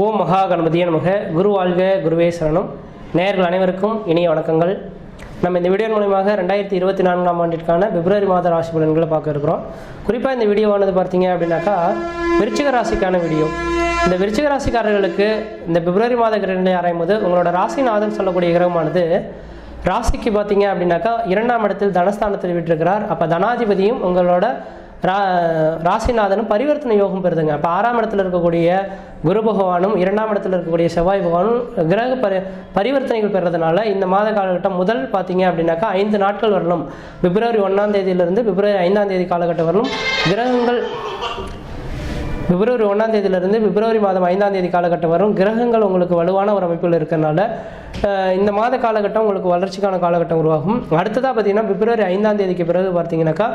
ஓம் மகா கணபதியே நமக. குரு வாழ்க குருவே சரணம். நேயர்கள் அனைவருக்கும் இனிய வணக்கங்கள். நம்ம இந்த வீடியோ மூலியமாக ரெண்டாயிரத்தி இருபத்தி நான்காம் ஆண்டிற்கான பிப்ரவரி மாத ராசி பலன்களை பார்க்க இருக்கிறோம். குறிப்பாக இந்த வீடியோவானது பார்த்தீங்க அப்படின்னாக்கா விருச்சிக ராசிக்கான வீடியோ. இந்த விருச்சிக ராசிக்காரர்களுக்கு இந்த பிப்ரவரி மாத கிரகங்களை ஆராயும் போது உங்களோட ராசிநாதன் சொல்லக்கூடிய கிரகமானது ராசிக்கு பார்த்தீங்க அப்படின்னாக்கா இரண்டாம் இடத்தில் தனஸ்தானத்தில் விட்டிருக்கிறார். அப்போ தனாதிபதியும் உங்களோட ரா ராசிநாதனும் பரிவர்த்தனை யோகம் பெறுதுங்க. இப்போ ஆறாம் இடத்துல இருக்கக்கூடிய குரு பகவானும் இரண்டாம் இடத்துல இருக்கக்கூடிய செவ்வாய் பகவானும் கிரக பரி பரிவர்த்தனைகள் பெறதுனால இந்த மாத காலகட்டம் முதல் பார்த்தீங்க அப்படின்னாக்கா ஐந்து நாட்கள் வரலும் பிப்ரவரி ஒன்றாம் தேதியிலிருந்து பிப்ரவரி ஐந்தாம் தேதி காலகட்டம் வரலும் கிரகங்கள் பிப்ரவரி ஒன்றாம் தேதியிலிருந்து பிப்ரவரி மாதம் ஐந்தாம் தேதி காலகட்டம் வரும். கிரகங்கள் உங்களுக்கு வலுவான ஒரு அமைப்பில் இருக்கிறனால இந்த மாத காலகட்டம் உங்களுக்கு வளர்ச்சிக்கான காலகட்டம் உருவாகும். அடுத்ததாக பார்த்தீங்கன்னா பிப்ரவரி ஐந்தாம் தேதிக்கு பிறகு பார்த்தீங்கன்னாக்கா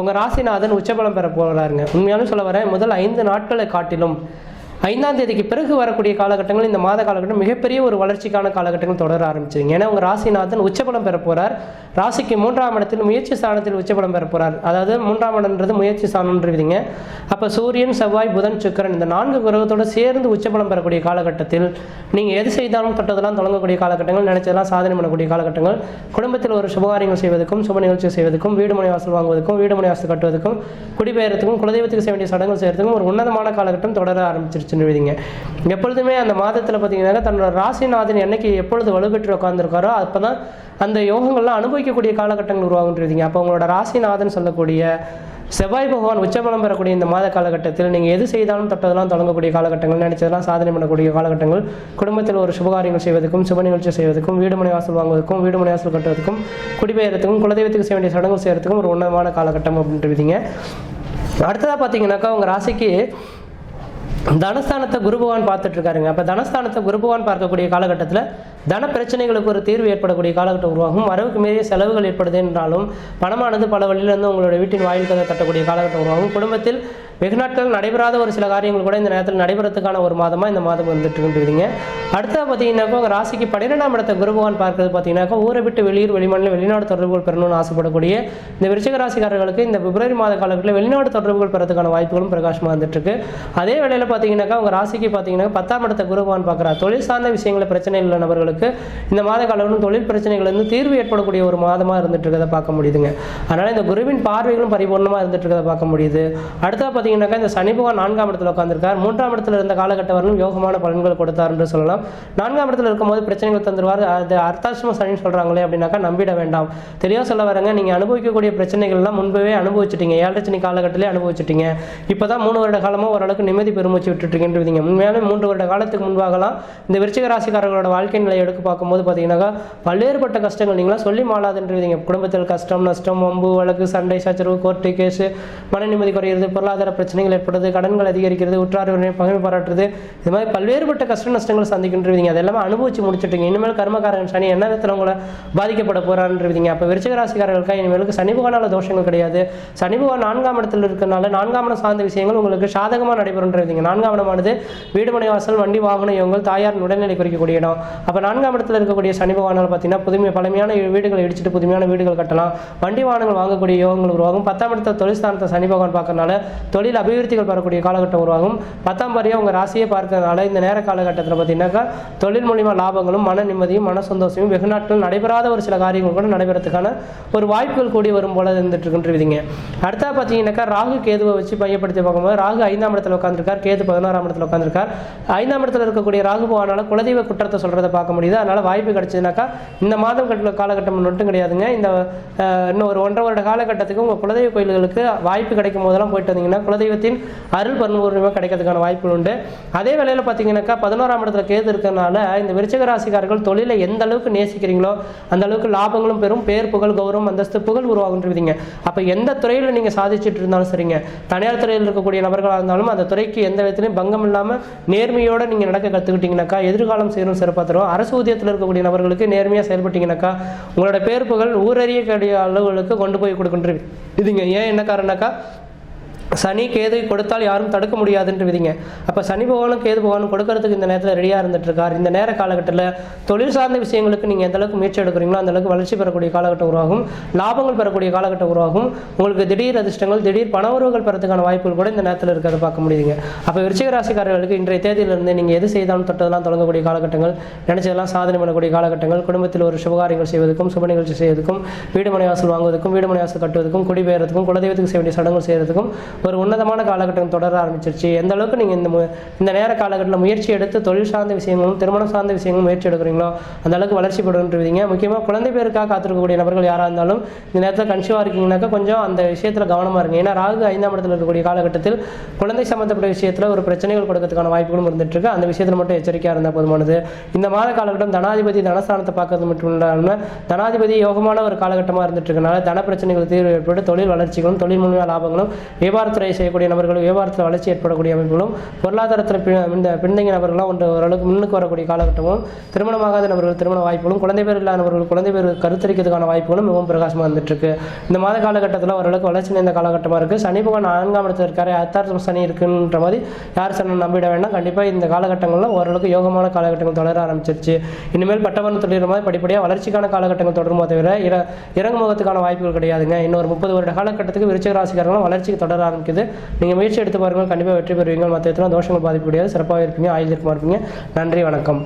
உங்கள் ராசிநாதன் உச்சபலம் பெற போகிறாருங்க உண்மையாலும் சொல்ல வரேன் முதல் ஐந்து நாட்களை காட்டிலும் ஐந்தாம் தேதிக்கு பிறகு வரக்கூடிய காலகட்டங்கள் இந்த மாத காலகட்டம் மிகப்பெரிய ஒரு வளர்ச்சிக்கான காலகட்டங்கள் தொடர ஆரம்பிச்சிருங்க ஏன்னா உங்கள் ராசிநாதன் உச்சபலம் பெற போகிறார் ராசிக்கு மூன்றாம் இடத்தில் முயற்சி ஸ்தானத்தில் உச்சபலம் பெற போகிறார் அதாவது மூன்றாம் இடம்ன்றது முயற்சி ஸ்தானம்ன்றீங்க அப்போ சூரியன் செவ்வாய் புதன் சுக்கரன் இந்த நான்கு கிரகத்தோடு சேர்ந்து உச்சபலம் பெறக்கூடிய காலகட்டத்தில் நீங்கள் எது செய்தாலும் தொட்டதெல்லாம் தொடங்கக்கூடிய காலகட்டங்கள் நினைச்சதெல்லாம் சாதனை பண்ணக்கூடிய காலகட்டங்கள். குடும்பத்தில் ஒரு சுபகாரியங்கள் செய்வதற்கும் சுப நிகழ்ச்சி செய்வதற்கும் வீடு மனை வாசல் வாங்குவதற்கும் வீடு மனை வாசல் கட்டுவதற்கும் குடிபெயர்த்துக்கும் குலதெய்வத்துக்கு செய்ய வேண்டிய சடங்குகள் செய்யறதுக்கும் ஒரு உன்னதமான காலகட்டம் தொடர ஆரம்பிச்சிருச்சு. ஆரம்பிச்சிருச்சுன்னு எழுதிங்க எப்பொழுதுமே அந்த மாதத்தில் பார்த்தீங்கன்னா தன்னோட ராசிநாதன் என்னைக்கு எப்பொழுது வலுப்பெற்று உட்காந்துருக்காரோ அப்போ தான் அந்த யோகங்கள்லாம் அனுபவிக்கக்கூடிய காலகட்டங்கள் உருவாகுன்றீங்க அப்போ உங்களோட ராசிநாதன் சொல்லக்கூடிய செவ்வாய் பகவான் உச்சபலம் பெறக்கூடிய இந்த மாத காலகட்டத்தில் நீங்கள் எது செய்தாலும் தொட்டதெல்லாம் தொடங்கக்கூடிய காலகட்டங்கள் நினைச்சதெல்லாம் சாதனை பண்ணக்கூடிய காலகட்டங்கள் குடும்பத்தில் ஒரு சுபகாரியங்கள் செய்வதற்கும் சுப நிகழ்ச்சி செய்வதற்கும் வீடு மனை வாசல் வாங்குவதற்கும் வீடு மனை வாசல் கட்டுவதற்கும் குடிபெயர்த்துக்கும் குலதெய்வத்துக்கு செய்ய வேண்டிய சடங்கு செய்யறதுக்கும் ஒரு உன்னதமான காலகட்டம் அப்படின்றீங்க அடுத்ததாக பார்த்தீங்கன்னாக்கா உங்கள் ராசிக்கு தனஸ்தானத்தை குரு பகவான் பார்த்துட்டு இருக்காருங்க. அப்போ தனஸ்தானத்தை குரு பகவான் பார்க்கக்கூடிய காலகட்டத்தில் தன பிரச்சனைகளுக்கு ஒரு தீர்வு ஏற்படக்கூடிய காலகட்டம் உருவாகும். வரவுக்கு மீறிய செலவுகள் ஏற்படுது என்றாலும் பணமானது பல வழியிலிருந்து உங்களுடைய வீட்டின் வாயில் கதை தட்டக்கூடிய காலகட்டம் உருவாகும். குடும்பத்தில் வெகு நாட்கள் நடைபெறாத ஒரு சில காரியங்கள் கூட இந்த நேரத்தில் நடைபெறத்துக்கான ஒரு மாதமாக இந்த மாதம் வந்துட்டு இருக்குன்றீங்க. அடுத்தது பார்த்தீங்கன்னாக்கா உங்கள் ராசிக்கு பன்னிரெண்டாம் இடத்த குரு பகவான் பார்க்கறது பார்த்தீங்கன்னாக்கா ஊரை விட்டு வெளியூர் வெளிமாநில வெளிநாடு தொடர்புகள் பெறணும்னு ஆசைப்படக்கூடிய இந்த விருச்சிக ராசிக்காரர்களுக்கு இந்த பிப்ரவரி மாத காலத்தில் வெளிநாடு தொடர்புகள் பெறதுக்கான வாய்ப்புகளும் பிரகாசமாக வந்துட்டு இருக்கு அதே வேளையில் பார்த்தீங்கன்னாக்கா உங்கள் ராசிக்கு பார்த்தீங்கன்னா பத்தாம் இடத்த குரு பகவான் தொழில் சார்ந்த விஷயங்களில் பிரச்சனை உள்ள நபர்களுக்கு இந்த மாத காலங்களும் தொழில் பிரச்சனைகள் வந்து தீர்வு ஏற்படக்கூடிய ஒரு மாதமாக இருந்துட்டு இருக்கிறத பார்க்க முடியுதுங்க. அதனால் இந்த குருவின் பார்வைகளும் பரிபூர்ணமாக இருந்துட்டு இருக்கிறத பார்க்க முடியுது. அடுத்தா பார்த்தீங்கன்னாக்கா இந்த சனி பகவான் நான்காம் இடத்துல உட்காந்துருக்கார் மூன்றாம் இடத்துல இருந்த காலகட்டம் வரலும் யோகமான பலன்கள் கொடுத்தார் என்று சொல்லலாம். நான்காம் இடத்துல இருக்கும்போது பிரச்சனைகள் தந்துருவார். அது அர்த்தாசிரம சனின்னு சொல்கிறாங்களே அப்படின்னாக்கா நம்பிட வேண்டாம். தெளிவாக சொல்ல வரங்க நீங்கள் அனுபவிக்கக்கூடிய பிரச்சனைகள்லாம் முன்பவே அனுபவிச்சிட்டீங்க. ஏழரை சனி காலகட்டத்திலே அனுபவிச்சிட்டீங்க. இப்போ தான் மூணு வருட காலமாக ஓரளவுக்கு நிம்மதி பெருமூச்சு விட்டுட்டுருக்கீங்க. உண்மையாலே மூன்று வருட காலத்துக்கு முன்பாகலாம் இந்த விருச்சிக ராசிக்காரர்களோட வாழ்க்கை நிலை எடுத்து பார்க்கும்போது பார்த்தீங்கன்னாக்கா பல்வேறுபட்ட கஷ்டங்கள் நீங்களாம் சொல்லி மாளாதுன்றீங்க. குடும்பத்தில் கஷ்டம் நஷ்டம் வம்பு வழக்கு சண்டை சச்சரவு கோர்ட்டு கேஸு மன நிம்மதி குறையிறது பொருளாதார பிரச்சனைகள் ஏற்படுறது கடன்கள் அதிகரிக்கிறது உற்றார் உறவினர் பகிர்வு பாராட்டுறது இது மாதிரி பல்வேறுபட்ட கஷ்ட நஷ்டங்கள் சந்திக்கின்றீங்க. அதெல்லாமே அனுபவிச்சு முடிச்சுட்டீங்க. இனிமேல் கர்மகாரன் சனி என்ன விதத்தில் உங்களை பாதிக்கப்பட போகிறான்றீங்க அப்போ விருச்சிக ராசிக்காரர்களுக்கு இனிமேலுக்கு சனி பகவானால தோஷங்கள் கிடையாது. சனி பகவான் நான்காம் இடத்துல இருக்கிறனால நான்காம் இடம் சார்ந்த விஷயங்கள் உங்களுக்கு சாதகமாக நடைபெறுன்றீங்க நான்காம் இடமானது வீடுமனை வாசல் வண்டி வாகன யோகங்கள் தாயார் உடல்நிலை குறிக்கக்கூடிய இடம். அப்போ நான்காம் இடத்துல இருக்கக்கூடிய சனி பகவானால் பார்த்தீங்கன்னா புதுமை பழமையான வீடுகளை இடிச்சிட்டு புதுமையான வீடுகள் கட்டலாம். வண்டி வாகனங்கள் வாங்கக்கூடிய யோகங்கள் உருவாகும். பத்தாம் இடத்துல தொழில்ஸ்தானத்தை சனி பகவான் பார்க்கறனால தொழில் அபிவிருத்திகள் பெறக்கூடிய காலகட்டம் உருவாகும். பத்தாம் பாரியாக உங்கள் ராசியை பார்க்கறதுனால இந்த நேர காலகட்டத்தில் பார்த்தீங்கன்னாக்கா தொழில் மூலிமா லாபங்களும் மன நிம்மதியும் மன சந்தோஷமும் வெகு நாட்கள் நடைபெறாத ஒரு சில காரியங்கள் கூட நடைபெறதுக்கான ஒரு வாய்ப்புகள் கூடி வரும் போல இருந்துட்டு விதிங்க அடுத்தா பார்த்தீங்கன்னாக்கா ராகு கேதுவை வச்சு மையப்படுத்தி பார்க்கும்போது ராகு ஐந்தாம் இடத்துல உட்காந்துருக்கார் கேது பதினோராம் இடத்துல உட்காந்துருக்கார் ஐந்தாம் இடத்துல இருக்கக்கூடிய ராகு பகவானால குலதெய்வ குற்றத்தை சொல்றதை பார்க்க முடியுது? அதனால வாய்ப்பு கிடைச்சதுனாக்கா இந்த மாதம் கட்ட காலகட்டம் மட்டும் கிடையாதுங்க. இந்த இன்னும் ஒரு ஒன்றரை வருட காலகட்டத்துக்கு உங்கள் குலதெய்வ கோயில்களுக்கு வாய்ப்பு கிடைக்கும் போதெல்லாம் போயிட்டு வந்தீங்கன்னா குலதெய்வத்தின் அருள் பன்முகமாக கிடைக்கிறதுக்கான வாய்ப்புகள் உண்டு. அதே வேளையில் பார்த்தீங்கன்னாக்கா பதினோராம் இடத்துல கேது இருக்கிறனால இந்த விருச்சக ராசிக்காரர்கள் தொழிலை எந்த அளவுக்கு நேசிக்கிறீங்களோ அந்த அளவுக்கு லாபங்களும் பெறும். பேர் புகழ் கௌரவம் அந்தஸ்து புகழ் உருவாகுன்றீங்க. அப்போ எந்த துறையில் நீங்கள் சாதிச்சுட்டு இருந்தாலும் சரிங்க. தனியார் துறையில் இருக்கக்கூடிய நபர்களாக இருந்தாலும் அந்த துறைக்கு எந்த விதத்திலையும் பங்கம் இல்லாமல் நேர்மையோட நீங்கள் நடக்க கற்றுக்கிட்டீங்கன்னாக்கா எதிர்காலம் சேரும் சிறப்பாக தரும். அரசு ஊதியத்தில் இருக்கக்கூடிய நபர்களுக்கு நேர்மையாக செயல்பட்டீங்கன்னாக்கா உங்களோட பேர் புகழ் ஊரறியக்கூடிய அளவுகளுக்கு கொண்டு போய் கொடுக்கின்றது. இதுங்க ஏன் என்ன காரணம்னாக்கா சனி கேது கொடுத்தால் யாரும் தடுக்க முடியாதுன்ற விதிங்க. அப்போ சனி பகவானும் கேது பகவானும் கொடுக்கறதுக்கு இந்த நேரத்தில் ரெடியாக இருந்துட்டு இருக்கார் இந்த நேர காலகட்டத்தில் தொழில் சார்ந்த விஷயங்களுக்கு நீங்கள் எந்த அளவுக்கு முயற்சி எடுக்கிறீங்களோ அந்த அளவுக்கு வளர்ச்சி பெறக்கூடிய காலகட்டம் உருவாகும். லாபங்கள் பெறக்கூடிய காலகட்டம் உருவாகும். உங்களுக்கு திடீர் அதிர்ஷ்டங்கள் திடீர் பண உறவுகள் பெறதுக்கான வாய்ப்புகள் கூட இந்த நேரத்தில் இருக்கிறத பார்க்க முடியுதுங்க. அப்போ விருச்சிக ராசிக்காரர்களுக்கு இன்றைய தேதியிலிருந்து நீங்கள் எது செய்தாலும் தொட்டதெல்லாம் தொடங்கக்கூடிய காலகட்டங்கள் நினைச்சதெல்லாம் சாதனை பண்ணக்கூடிய காலகட்டங்கள் குடும்பத்தில் ஒரு சுபகாரியங்கள் செய்வதற்கும் சுப நிகழ்ச்சி செய்வதற்கும் வீடு மனை வாசல் வாங்குவதற்கும் வீடு மனை வாசல் கட்டுவதற்கும் குடிபெயர்றதுக்கும் குலதெய்வத்துக்கு செய்ய வேண்டிய சடங்குகள் செய்யறதுக்கும் ஒரு உன்னதமான காலகட்டம் தொடர ஆரம்பிச்சிருச்சு. எந்த அளவுக்கு நீங்கள் இந்த மு- இந்த நேர காலகட்டத்தில் முயற்சி எடுத்து தொழில் சார்ந்த விஷயங்களும் திருமணம் சார்ந்த விஷயங்களும் முயற்சி எடுக்கிறீங்களோ அந்த அளவுக்கு வளர்ச்சி படுன்றீங்க முக்கியமாக குழந்தை பேருக்காக காத்திருக்கக்கூடிய நபர்கள் யாராக இருந்தாலும் இந்த நேரத்தில் கன்சியூவாக இருக்கீங்கன்னாக்கா கொஞ்சம் அந்த விஷயத்தில் கவனமாக இருங்க. ஏன்னா ராகு ஐந்தாம் இடத்துல இருக்கக்கூடிய காலகட்டத்தில் குழந்தை சம்மந்தப்பட்ட விஷயத்தில் ஒரு பிரச்சனைகள் கொடுக்கறதுக்கான வாய்ப்புகளும் இருந்துட்டுருக்கு. அந்த விஷயத்தில் மட்டும் எச்சரிக்கையாக இருந்தால் போதுமானது. இந்த மாத காலகட்டம் தனாதிபதி தனஸ்தானத்தை பார்க்கறது மட்டும் இல்லாமல் தனாதிபதி யோகமான ஒரு காலகட்டமாக இருந்துட்டு இருக்கனால தன பிரச்சனைகள் தீர்வு ஏற்பட்டு தொழில் வளர்ச்சிகளும் தொழில் மூலியமாக லாபங்களும் வியாபாரத்துறை செய்யக்கூடிய நபர்கள் வியாபாரத்தில் வளர்ச்சி ஏற்படக்கூடிய அமைப்புகளும் பொருளாதாரத்தில் இந்த பின்தங்கிய நபர்கள்லாம் ஒன்று ஓரளவுக்கு முன்னுக்கு வரக்கூடிய காலகட்டமும் திருமணமாகாத நபர்கள் திருமண வாய்ப்புகளும் குழந்தை பேர் இல்லாத நபர்கள் குழந்தை பேர் கருத்தரிக்கிறதுக்கான வாய்ப்புகளும் மிகவும் பிரகாசமாக வந்துட்டுருக்கு இந்த மாத காலகட்டத்தில் ஓரளவுக்கு வளர்ச்சி நிறைந்த காலகட்டமாக இருக்குது சனி பகவான் நான்காம் இடத்துல இருக்காரு. அத்தார்த்தம் சனி இருக்குன்ற மாதிரி யார் சனி நம்பிட வேண்டாம். கண்டிப்பாக இந்த காலகட்டங்களில் ஓரளவுக்கு யோகமான காலகட்டங்கள் தொடர ஆரம்பிச்சிருச்சு. இனிமேல் பட்டமன்ற தொழில் மாதிரி படிப்படியாக வளர்ச்சிக்கான காலகட்டங்கள் தொடருமோ தவிர இற இறங்குமுகத்துக்கான வாய்ப்புகள் கிடையாதுங்க. இன்னொரு முப்பது வருட காலகட்டத்துக்கு விருச்சிக ராசிக்காரங்களும் வளர்ச்சிக்கு தொடர ஆரம்பிக்குது. நீங்கள் முயற்சி எடுத்து பாருங்கள். கண்டிப்பாக வெற்றி பெறுவீங்க மற்ற எத்தனை தோஷங்கள் பாதிப்பு சிறப்பாக இருப்பீங்க. ஆயுள் இருப்பீங்க. நன்றி வணக்கம்.